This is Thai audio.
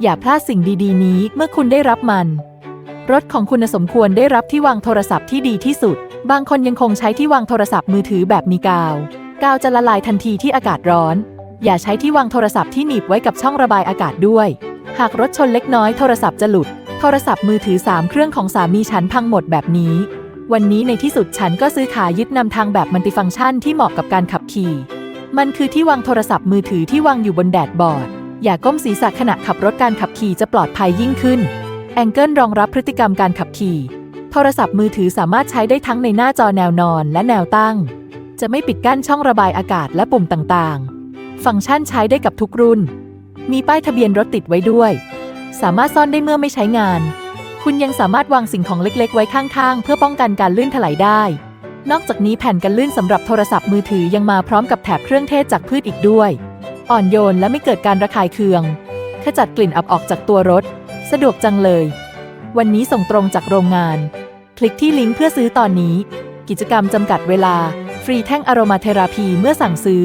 อย่าพลาดสิ่งดีๆ นี้เมื่อคุณได้รับมัน รถของคุณสมควรได้รับที่วางโทรศัพท์ที่ดีที่สุด บางคนยังคงใช้ที่วางโทรศัพท์มือถือแบบมีกาว กาวจะละลายทันทีที่อากาศร้อน อย่าใช้ที่วางโทรศัพท์ที่หนีบไว้กับช่องระบายอากาศด้วย หากรถชนเล็กน้อยโทรศัพท์จะหลุด โทรศัพท์มือถือ 3 เครื่องของสามีฉันพังหมดแบบนี้ วันนี้ในที่สุดฉันก็ซื้อขายึดนำทางแบบมัลติฟังก์ชันที่เหมาะกับการขับขี่ มันคือที่วางโทรศัพท์มือถือที่วางอยู่บนแดดบอร์ด อย่าก้มศีรษะขณะขับรถการขับขี่จะปลอดภัยยิ่งขึ้น แองเกิลรองรับพฤติกรรมการขับขี่ โทรศัพท์มือถือสามารถใช้ได้ทั้งในหน้าจอแนวนอนและแนวตั้ง จะไม่ปิดกั้นช่องระบายอากาศและปุ่มต่างๆ ฟังก์ชันใช้ได้กับทุกรุ่น มีป้ายทะเบียนรถติดไว้ด้วย สามารถซ่อนได้เมื่อไม่ใช้งาน คุณยังสามารถวางสิ่งของเล็กๆ ไว้ข้างๆ เพื่อป้องกันการลื่นถลายได้ นอกจากนี้แผ่นกันลื่นสำหรับโทรศัพท์มือถือยังมาพร้อมกับแถบเครื่องเทศจากพืชอีกด้วย อ่อนโยนและไม่เกิดการระคายเคือง ขจัดกลิ่นอับออกจากตัวรถ สะดวกจังเลย วันนี้ส่งตรงจากโรงงาน คลิกที่ลิงก์เพื่อซื้อตอนนี้ กิจกรรมจำกัดเวลา ฟรีแท่งอโรมาเทราพีเมื่อสั่งซื้อ